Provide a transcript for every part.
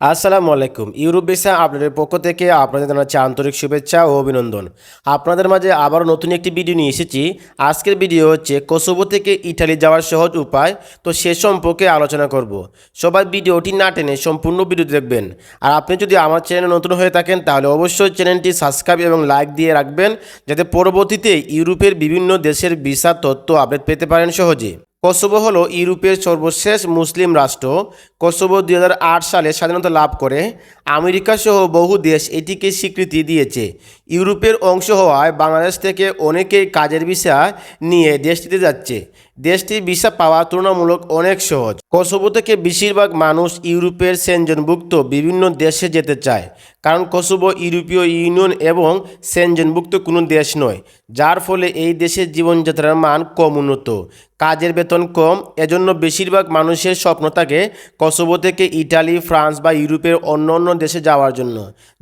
আসসালামু আলাইকুম। Europe visa আপনাদের পক্ষ থেকে আপনাদের জানাচ্ছি আন্তরিক শুভেচ্ছা ও অভিনন্দন। আপনাদের মাঝে আবারও নতুন একটি ভিডিও নিয়ে এসেছি। আজকের ভিডিও হচ্ছে কোসোভো থেকে ইটালি যাওয়ার সহজ উপায়। তো সে সম্পর্কে আলোচনা করব। সবাই ভিডিওটি না টেনে সম্পূর্ণ ভিডিও দেখবেন। আর আপনি যদি আমার চ্যানেলে নতুন হয়ে থাকেন, তাহলে অবশ্যই চ্যানেলটি সাবস্ক্রাইব এবং লাইক দিয়ে রাখবেন, যাতে পরবর্তীতে ইউরোপের বিভিন্ন দেশের ভিসা তথ্য আপডেট পেতে পারেন সহজে। কসোভো হলো ইউরোপের সর্বশেষ মুসলিম রাষ্ট্র। কসোভো দুই সালে স্বাধীনতা লাভ করে। আমেরিকা সহ বহু দেশ এটিকে স্বীকৃতি দিয়েছে। ইউরোপের অংশ হওয়ায় বাংলাদেশ থেকে অনেকেই কাজের ভিসা নিয়ে দেশটিতে যাচ্ছে। দেশটির ভিসা পাওয়া তুলনামূলক অনেক সহজ। কসোভো থেকে বেশিরভাগ মানুষ ইউরোপের সেনজনভুক্ত বিভিন্ন দেশে যেতে চায়, কারণ কসোভো ইউরোপীয় ইউনিয়ন এবং সেনজনভুক্ত কোনো দেশ নয়, যার ফলে এই দেশের জীবনযাত্রার মান কম উন্নত। কাজের বেতন কম, এজন্য বেশিরভাগ মানুষের স্বপ্ন থাকে কসোভো থেকে ইটালি, ফ্রান্স বা ইউরোপের অন্য অন্য দেশে যাওয়ার জন্য,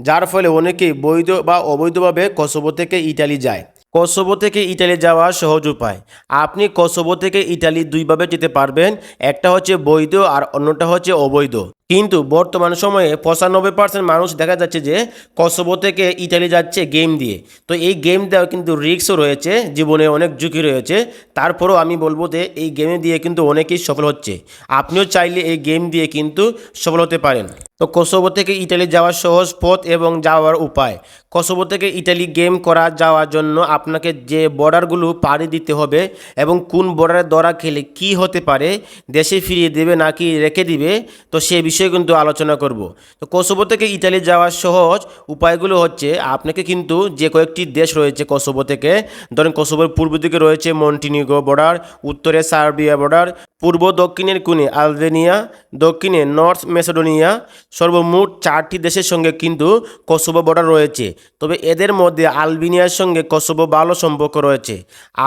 যার ফলে অনেকেই বৈধ বা অবৈধভাবে কসোভো থেকে ইটালি যায়। কসোভো থেকে ইটালি যাওয়া সহজ উপায়। আপনি কসোভো থেকে ইটালি দুইভাবে যেতে পারবেন, একটা হচ্ছে বৈধ আর অন্যটা হচ্ছে অবৈধ। কিন্তু বর্তমান সময়ে পঁচানব্বই পার্সেন্ট মানুষ দেখা যাচ্ছে যে কসোভো থেকে ইটালি যাচ্ছে গেম দিয়ে। তো এই গেম দেওয়া কিন্তু রিস্কও রয়েছে, জীবনে অনেক ঝুঁকি রয়েছে। তারপরেও আমি বলব যে এই গেমে দিয়ে কিন্তু অনেকেই সফল হচ্ছে। আপনিও চাইলে এই গেম দিয়ে কিন্তু সফল হতে পারেন। তো কসোভো থেকে ইটালি যাওয়ার সহজ পথ এবং যাওয়ার উপায়। কসোভো থেকে ইটালি গেম করা যাওয়ার জন্য আপনাকে যে বর্ডারগুলো পাড়ি দিতে হবে এবং কোন বর্ডারে দরা খেলে কি হতে পারে, দেশে ফিরিয়ে দেবে নাকি রেখে দিবে, তো সে বিষয়ে কিন্তু আলোচনা করব। তো কসোভো থেকে ইতালি যাওয়ার সহজ উপায়গুলো হচ্ছে, আপনাকে কিন্তু যে কয়েকটি দেশ রয়েছে কসোভো থেকে, ধরেন কসোভোর পূর্ব দিকে রয়েছে মন্টিনিগো বর্ডার, উত্তরে সার্বিয়া বর্ডার পূর্ব দক্ষিণের কোণে আলবেনিয়া দক্ষিণে নর্থ মেসেডোনিয়া, সর্বমোট চারটি দেশের সঙ্গে কিন্তু কসোভো বর্ডার রয়েছে। তবে এদের মধ্যে আলবেনিয়ার সঙ্গে কসোভো ভালো সম্পর্ক রয়েছে।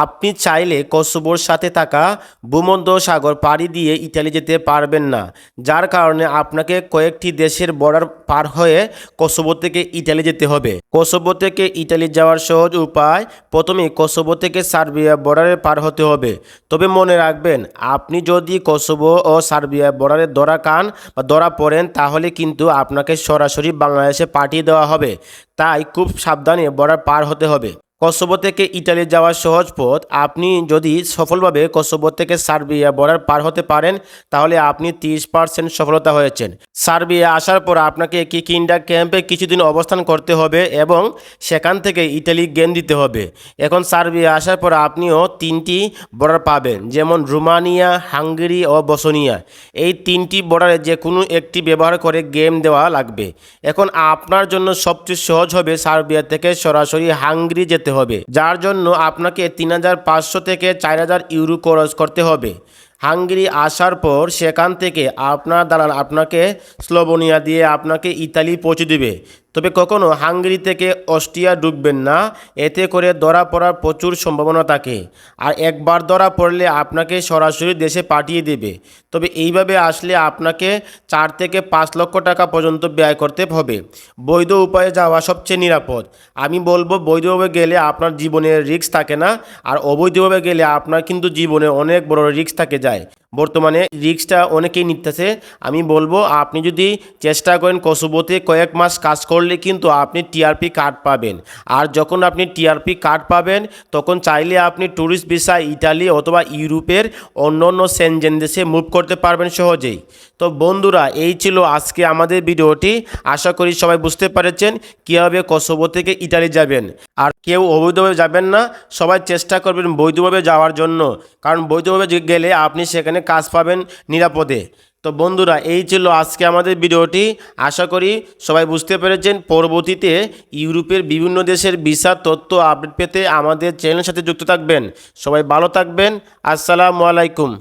আপনি চাইলে কসোভোর সাথে থাকা ভূমধ্য সাগর পাড়ি দিয়ে ইতালি যেতে পারবেন না, যার কারণে আপনাকে কয়েকটি দেশের বর্ডার পার হয়ে কসোভো থেকে ইতালি যেতে হবে। কসোভো থেকে ইতালি যাওয়ার সহজ উপায়, প্রথমে কসোভো থেকে সার্বিয়া বর্ডারে পার হতে হবে। তবে মনে রাখবেন, আপনি যদি কসোভো ও সার্বিয়া বর্ডারে দরা কান বা দরা পড়েন, তাহলে কিন্তু আপনাকে সরাসরি বাংলাদেশে পাঠিয়ে দেওয়া হবে। তাই খুব সাবধানে বর্ডার পার হতে হবে। কসোভো থেকে ইটালি যাওয়ার সহজ পথ। আপনি যদি সফলভাবে কসোভো থেকে সার্বিয়া বর্ডার পার হতে পারেন, তাহলে আপনি তিরিশ পার্সেন্ট সফলতা হয়েছেন। সার্বিয়া আসার পর আপনাকে কিকিন্ডা ক্যাম্পে কিছুদিন অবস্থান করতে হবে এবং সেখান থেকে ইটালি গেম দিতে হবে। এখন সার্বিয়া আসার পর আপনিও তিনটি বর্ডার পাবেন, যেমন রোমানিয়া, হাঙ্গেরি ও বসনিয়া। এই তিনটি বর্ডারে যে কোনো একটি ব্যবহার করে গেম দেওয়া লাগবে। এখন আপনার জন্য সবচেয়ে সহজ হবে সার্বিয়া থেকে সরাসরি হাঙ্গেরি যেতে হবে যার জন্য আপনাকে তিন হাজার পাঁচশো থেকে চার হাজার ইউরো খরচ করতে হবে। হাঙ্গেরি আসার পর সেখান থেকে আপনার দালাল আপনাকে স্লোভেনিয়া দিয়ে আপনাকে ইতালি পৌঁছে দেবে। তবে কখনও হাঙ্গেরি থেকে অস্ট্রিয়া ঢুকবেন না, এতে করে ধরা পড়ার প্রচুর সম্ভাবনা থাকে। আর একবার ধরা পড়লে আপনাকে সরাসরি দেশে পাঠিয়ে দেবে। তবে এইভাবে আসলে আপনাকে চার থেকে পাঁচ লক্ষ টাকা পর্যন্ত ব্যয় করতে হবে। বৈধ উপায়ে যাওয়া সবচেয়ে নিরাপদ। আমি বলব, বৈধভাবে গেলে আপনার জীবনে রিস্ক থাকে না, আর অবৈধভাবে গেলে আপনার কিন্তু জীবনে অনেক বড় রিস্ক থাকে যায় যায় বর্তমানে রিক্সটা অনেকেই নিতেছে। আমি বলব, আপনি যদি চেষ্টা করেন কসোবোতে কয়েক মাস কাজ করলে কিন্তু আপনি টিআরপি কার্ড পাবেন। আর যখন আপনি টিআরপি কার্ড পাবেন, তখন চাইলে আপনি ট্যুরিস্ট ভিসা ইটালি অথবা ইউরোপের অন্য অন্য সেনজেন দেশে মুভ করতে পারবেন সহজেই। তো বন্ধুরা, এই ছিল আজকে আমাদের ভিডিওটি। আশা করি সবাই বুঝতে পেরেছেন কীভাবে কসোভো থেকে ইটালি যাবেন। আর কেউ অবৈধভাবে যাবেন না, সবাই চেষ্টা করবেন বৈধভাবে যাওয়ার জন্য। কারণ বৈধভাবে গেলে আপনি সেখানে কাজ পাবেন নিরাপদে। তো বন্ধুরা, এই ছিল আজকে আমাদের ভিডিওটি। আশা করি সবাই বুঝতে পেরেছেন, পরবর্তীতে ইউরোপের বিভিন্ন দেশের বিশাল তথ্য আপডেট পেতে আমাদের চ্যানেলের সাথে যুক্ত থাকবেন। সবাই ভালো থাকবেন। আসসালামু আলাইকুম।